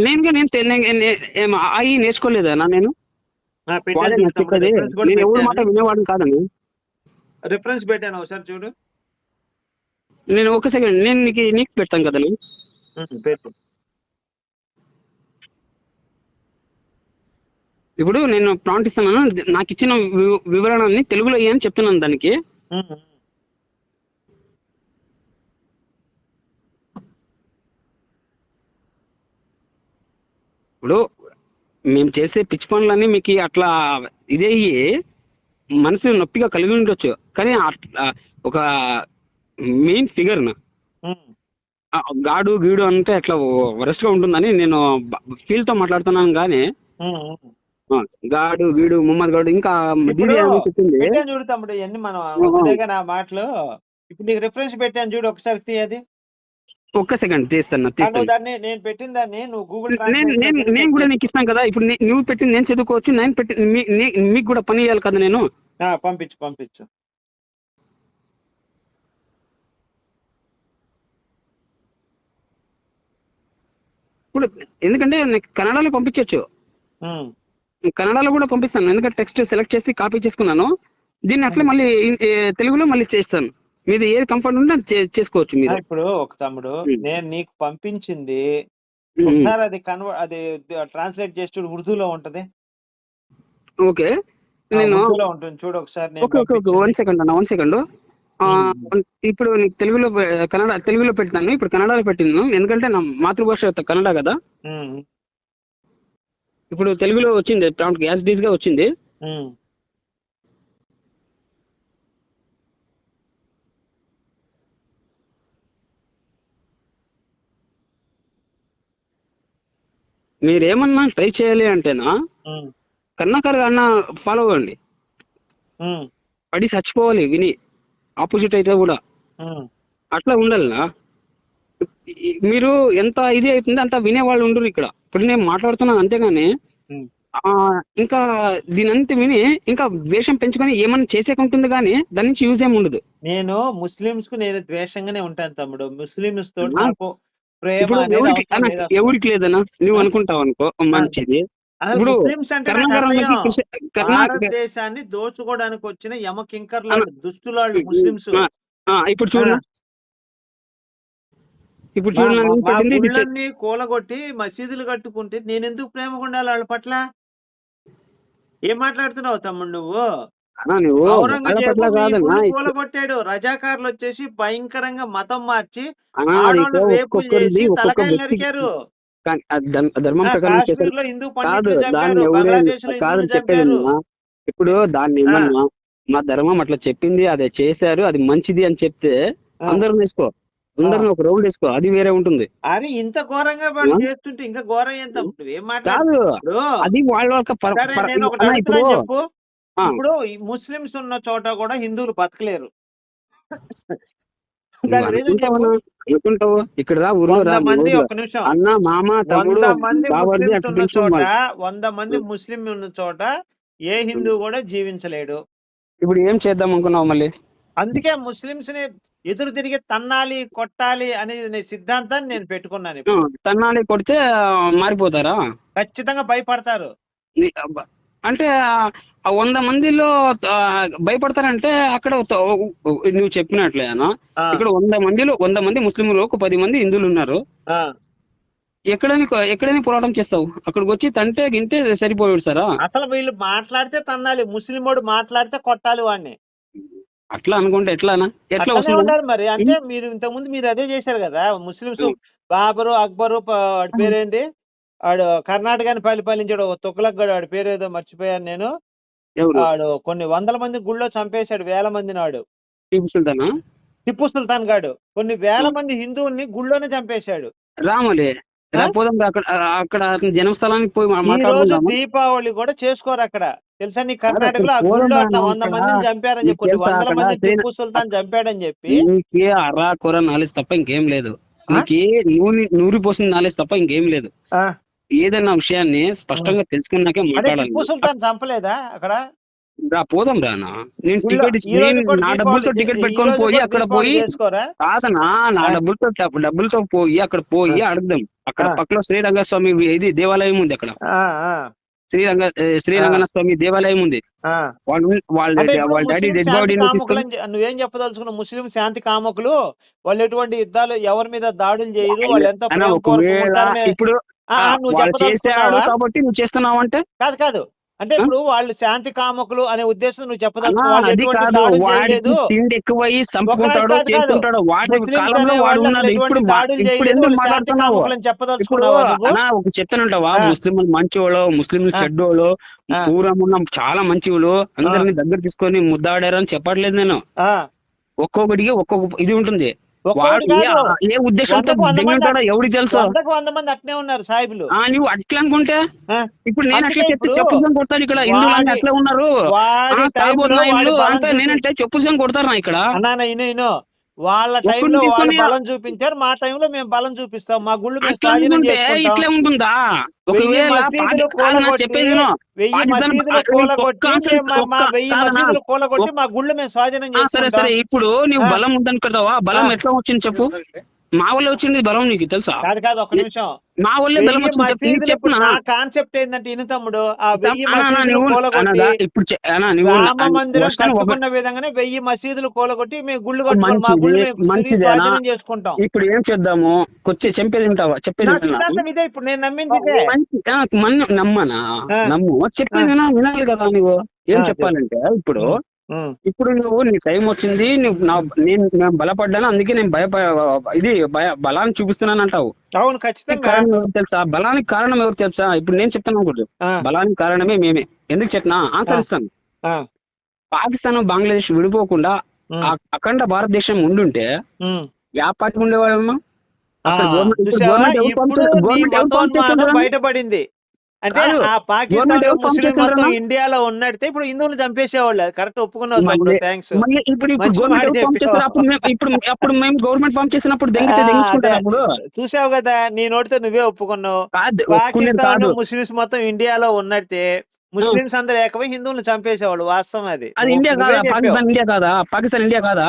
నేను నేను- నేను- ఏం అయి నేర్చుకోలేదనా నేను? నేను ఎవరి మాట వినేవాడిని కాదని. రిఫరెన్స్ పెట్టాను ఒకసారి చూడు. నేను ఒక సెకండ్ నేను నీకు నీకు పెడతాను కదా పెట్టు. ఇప్పుడు నేను ప్రాంట్ ఇస్తున్నాను నాకు ఇచ్చిన వివరణని తెలుగులో ఇయ్యని చెప్తున్నాను దానికి. ఇప్పుడు మేము చేసే పిచ్చి పనులన్నీ మీకు అట్లా ఇదే అయ్యి మనసు నొప్పిగా కలిగి ఉండొచ్చు. కానీ అట్లా ఒక మెయిన్ ఫిగర్. గాడు గీడు అంటే అట్లా వరస్ట్గా ఉంటుందని నేను ఫీల్తో మాట్లాడుతున్నాను కానీ. ఆ, గాడు గీడు ముహమ్మద్ గాడు ఇంకా చెప్పింది. పెట్టాను చూడు తమ్ముడు ఇవన్నీ మనం నా మాటలు. ఇప్పుడు నీకు రిఫరెన్స్ పెట్టాను చూడు ఒకసారి అది. ఒక్క సెకండ్ తీస్తాను నేను పెట్టిన దాన్ని నువ్వు గూగుల్ నేను నేను నేను కూడా నీకు ఇస్తాను కదా ఇప్పుడు నువ్వు పెట్టింది నేను చదువుకోవచ్చు నేను పెట్టి మీకు కూడా పని చేయాలి కదా నేను? పంపించు పంపించు. ఇప్పుడు ఎందుకంటే కన్నడలో పంపించవచ్చు. కన్నడలో కూడా పంపిస్తాను ఎందుకంటే టెక్స్ట్ సెలెక్ట్ చేసి కాపీ చేసుకున్నాను. దీన్ని అట్లే మళ్ళీ తెలుగులో మళ్ళీ చేస్తాను. మీది ఏది కంఫర్ట్ ఉంటే చేసుకోవచ్చు మీరు. ఇప్పుడు ఒక తమ్ముడు. నేను నీకు పంపించింది ఒకసారి అది కన్వ అది ట్రాన్స్లేట్ చేసి చూడు ఉర్దూలో ఉంటది. ఓకే. నేను ఉంటుంది చూడు ఒకసారి నేను okay okay okay. One second అన్న వన్ సెకండ్ ఇప్పుడు నీకు తెలుగులో కన్నడ తెలుగులో పెడతాను. ఇప్పుడు కన్నడలో పెట్టినాను ఎందుకంటే నా మాతృభాష కన్నడ కదా. ఇప్పుడు తెలుగులో వచ్చింది ప్రాంప్ట్ గ్యాస్ డీస్గా వచ్చింది. ఉమ్. మీరు ఏమన్నా ట్రై చేయాలి అంటేనా కర్ణాకర్ అన్న ఫాలో అవ్వండి. పడి చచ్చిపోవాలి విని. ఆపోజిట్ అయితే కూడా. అట్లా ఉండాలినా? మీరు ఎంత ఇది అవుతుంది అంత వినేవాళ్ళు ఉండరు ఇక్కడ. ఇప్పుడు నేను మాట్లాడుతున్నాను అంతేగాని ఇంకా దీని అంతా విని ఇంకా ద్వేషం పెంచుకొని ఏమన్నా చేసేకుంటుంది కానీ దాని నుంచి యూజ్ ఏమి ఉండదు. నేను ముస్లిమ్స్కు నేను ద్వేషంగానే ఉంటాను తమ్ముడు. ముస్లిమ్స్తో. నాకు ప్రేమ ఎవరికి లేదన్నా? నువ్వు అనుకుంటావు అనుకో మంచిది. ఇప్పుడు భారతదేశాన్ని దోచుకోవడానికి వచ్చిన యమకింకర్ల దుస్తులాళ్ళు ముస్లిమ్స్. ఇప్పుడు చూడు ఇప్పుడు చూడు మా- నన్ను మా పెట్టింది ఇది చె- గుళ్ళన్నీ కూలగొట్టి మసీదులు కట్టుకుంటే నేను ఎందుకు ప్రేమగా ఉండాలి వాళ్ళ పట్ల? ఏం మాట్లాడుతున్నావు తమ్ముడు నువ్వు? కూలగొట్టాడు రజాకారులు వచ్చేసి భయంకరంగా మతం మార్చి రేపులు చేసి తలకాయలు నరికారు ధర్మ- ప్రకారం కాదు దాన్ని ఎవరైనా కాదు చెప్పేది. ఇప్పుడు దాన్ని. ఏమన్నా మా ధర్మం అట్లా చెప్పింది అదే చేశారు అది మంచిది అని చెప్తే. అందరం వేసుకో అందరిని ఒక రౌండ్ వేసుకో అది వేరే ఉంటుంది అరే ఇంత ఘోరంగా వాళ్ళు? చేస్తుంటే ఇంకా ఘోరం ఎంత కాదు అది వాళ్ళ ఇప్పుడు ఆ. ఇప్పుడు ఈ ముస్లిమ్స్ ఉన్న చోట కూడా హిందువులు బతకలేరు? అనుకుంటావు ఇక్కడ మంది. ఒక నిమిషం అన్న మామ తమ్ముడు మంది ముస్లిమ్స్ ఉన్న. చోట వంద మంది ముస్లిం ఉన్న చోట ఏ హిందూ కూడా జీవించలేడు ఇప్పుడు ఏం చేద్దాం అనుకున్నావు మళ్ళీ అందుకే ముస్లిమ్స్ని ఎదురు తిరిగి తన్నాలి కొట్టాలి అనే నే సిద్ధాంతాన్ని నేను పెట్టుకున్నాను. తన్నాలి కొడితే మారిపోతారా ఖచ్చితంగా భయపడతారు. అంటే ఆ- వంద మందిలో భయపడతారంటే అక్కడ నువ్వు చెప్పినట్లే అన్న. ఆ, ఇక్కడ వంద మందిలో వంద మంది ముస్లింలు ఒక పది మంది హిందువులు ఉన్నారు. ఎక్కడని ఎక్కడని పోరాటం చేస్తావు? అక్కడికి వచ్చి తంటే గింటే సరిపోయాడు సారా? అసలు వీళ్ళు మాట్లాడితే తన్నాలి ముస్లిం వాడు మాట్లాడితే కొట్టాలి వాడిని. అట్లా అనుకుంటే ఎట్లానా ఎట్లా వస్తుంది? ఉండాలి మరి. అంటే మీరు ఇంతకు ముందు మీరు అదే చేశారు కదా ముస్లిమ్స్ ఉం. బాబరు అక్బరు పేరేంటి? వాడు కర్ణాటకని పరిపాలించాడు ఒక తొక్కులగ్గాడు వాడి పేరు ఏదో మర్చిపోయాను నేను. వాడు కొన్ని వందల మంది గుళ్ళో చంపేశాడు వేల మందిని వాడు టీపు సుల్తానా? టిప్పు సుల్తాన్ గాడు కొన్ని వేల. మంది హిందువుల్ని గుళ్ళోనే చంపేశాడు. రామలే. అక్కడ అక్కడ జన్మస్థలానికి పోయి ఈ రోజు దీపావళి కూడా చేసుకోరు అక్కడ. తెలుసా నీ కర్ణాటకలో ఆ గుళ్ళో అట్లా వంద మందిని చంపారని చెప్పి కొన్ని వందల మంది టిప్పు సుల్తాన్ చంపాడని చెప్పి? నీకే అరా కూర నాలెడ్జ్ తప్ప ఇంకేం లేదు? నీకే నూనె నూరి పోసిన నాలెడ్జ్ తప్ప ఇంకేం లేదు. ఏదైనా విషయాన్ని స్పష్టంగా తెలుసుకున్నాకే మాట్లాడాలి టిప్పు సుల్తాన్ చంపలేదా అక్కడ? రా పోదాం రానా నేను టికెట్ నా డబ్బులతో టికెట్ పెట్టుకొని పోయి కూడా అక్కడ పోయి కాదనా నా. డబ్బులతో డబ్బు- డబ్బులతో పోయి అక్కడ పోయి. అడుగుదాం. అక్కడ ఆ. పక్కలో శ్రీరంగస్వామి ఇది దేవాలయం ఉంది అక్కడ. శ్రీరంగ ఏ, శ్రీరంగనాథ స్వామి దేవాలయం ఉంది. వాళ్ళు వాళ్ళ వాళ్ళ డాడీ డెడ్ చె- నువ్వేం చెప్పదలుచుకున్నావు? ముస్లిం శాంతి కాముకులు వాళ్ళు ఎటువంటి యుద్ధాలు ఎవరి మీద దాడులు చేయరు? వాళ్ళు- ఎంత ఇప్పుడు నువ్వు చెప్పదలుచుకున్నావా? కాబట్టి నువ్వు చేస్తున్నావు అంటే కాదు కాదు. అంటే ఇప్పుడు వాళ్ళు శాంతి కాముకులు అనే ఉద్దేశం నువ్వు చెప్పదలుచుకున్నావు? చెప్తానంటావా. ముస్లింలు మంచోళ్ళు ముస్లింలు. చెడ్డోళ్ళు. పూర్వం ఉన్న చాలా మంచివాళ్ళు అందరిని దగ్గర తీసుకొని ముద్దాడారు అని చెప్పట్లేదు నేను. ఆ, ఒక్కొక్కడికి ఒక్కొక్క ఇది ఉంటుంది. ఏ- ఉద్దేశంతో ఎవరికి తెలుసు? వంద మంది అట్నే ఉన్నారు సాహిబులు నువ్వు అట్లా అనుకుంటే ఇప్పుడు నేను అట్లా చెప్తే ఇప్పుడు చెప్పుకొని కొడతాడు ఇక్కడ. హిందువులు అట్లా ఉన్నారు. అంటే నేనంటే చెప్పుకొని కొడతారు నా ఇక్కడ. అన్నా ఇను ఇను. వాళ్ళ టైంలో వాళ్ళు బలం చూపించారు మా టైంలో మేము బలం చూపిస్తాం. మా గుళ్ళు మేము స్వాధీనం చేసుకుంటాం. వెయ్యి మసీదులు కూలగొట్టి మా- వెయ్యి మసీదులు కూలగొట్టి మా గుళ్ళు మేము స్వాధీనం ఆ, సరే ఇప్పుడు నువ్వు. బలం ఉందనుకుంటావా? బలం. ఎట్లా వచ్చింది చెప్పు? మా వల్ల వచ్చింది బలం నీకు తెలుసా? కాదు కాదు ఒక నిమిషం. మా వల్లే బలం వచ్చింది చెప్పు నా కాన్సెప్ట్ ఏంటంటే ఇను తమ్ముడు ఆ వెయ్యి మసీదులు కూలగొట్టి ఇప్పుడు రామ మందిరం కట్టుకున్న విధంగానే వెయ్యి మసీదులు కూలగొట్టి మేము గుళ్ళు కట్టుకోవాలి మా గుళ్ళు స్వాధీనం చేసుకుంటాం. ఇప్పుడు ఏం చేద్దాము? వచ్చి చెప్పేది వింటావా? చెప్పేది ఇదే ఇప్పుడు నేను నమ్మింది నమ్మనా. నమ్ము. చెప్పేది వినా వినాలి కదా నువ్వు ఏం. చెప్పాలంటే ఇప్పుడు ఇప్పుడు నువ్వు నీ టైం వచ్చింది నువ్వు నా నేను నేను బలపడ్డాను అందుకే నేను భయప ఇది భయ బలాన్ని చూపిస్తున్నాను అంటావు. అవును ఖచ్చితంగా. తెలుసా? బలానికి కారణం ఎవరు తెలుసా? ఇప్పుడు నేను చెప్తాను ఒకటి బలానికి కారణమే మేమే. ఎందుకు చెప్పినా? ఆన్సర్. ఇస్తాను. పాకిస్తాన్ బంగ్లాదేశ్ విడిపోకుండా అఖండ భారతదేశం ఉండుంటే. యా పార్టీ పంపిస్తున్నారు? బయటపడింది. అంటే. ఆ పాకిస్తాన్ ముస్లిం? మొత్తం ఇండియాలో ఉన్నట్టే ఇప్పుడు హిందువులు చంపేసేవాళ్ళు. కరెక్ట్ ఒప్పుకున్నావు తమ్ముడు. థ్యాంక్స్ ఇప్పుడు ఇప్పుడు. అప్పుడు మేము గవర్నమెంట్ పంప్ చేసినప్పుడు చూసావు కదా నీ నోటితో నువ్వే ఒప్పుకున్నావు. పాకిస్తాన్ ముస్లిమ్స్ మొత్తం ఇండియాలో ఉన్నట్టే. ముస్లిమ్స్ అందరూ ఏకమై హిందువులను చంపేసేవాళ్ళు. వాస్తవం అది. అది ఇండియా కాదా? పాకిస్తాన్ ఇండియా కాదా? పాకిస్తాన్ ఇండియా కాదా?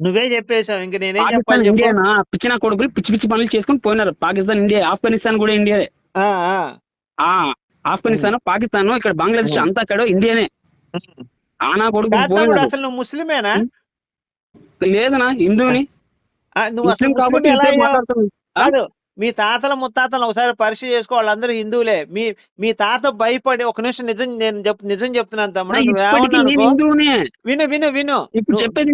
నువ్వే చెప్పేశావు. ఇంక నేనేం చెప్పాలి చెప్పు. ఇండియానా? పిచ్చిన కొడుకులు పిచ్చి పిచ్చి పనులు చేసుకుని పోయినారు. పాకిస్తాన్ ఇండియా ఆఫ్ఘనిస్తాన్ కూడా ఇండియానే. ఆ, ఆఫ్ఘనిస్తాన్ పాకిస్తాన్ ఇక్కడ బంగ్లాదేశ్. అంతా ఇక్కడ ఇండియానే. ఆనా కొడుకు అసలు నువ్వు ముస్లిమేనా? లేదనా హిందువుని. ముస్లిం కాబట్టి? కాదు మీ తాతల ముత్తాతలు ఒకసారి పరిచయం చేసుకో వాళ్ళందరూ హిందువులే. మీ మీ తాత భయపడి ఒక నిమిషం నిజం నేను చెప్ నిజం చెప్తున్నాను నా తమ్ముడు విను విను విను. ఇప్పుడు చెప్పేది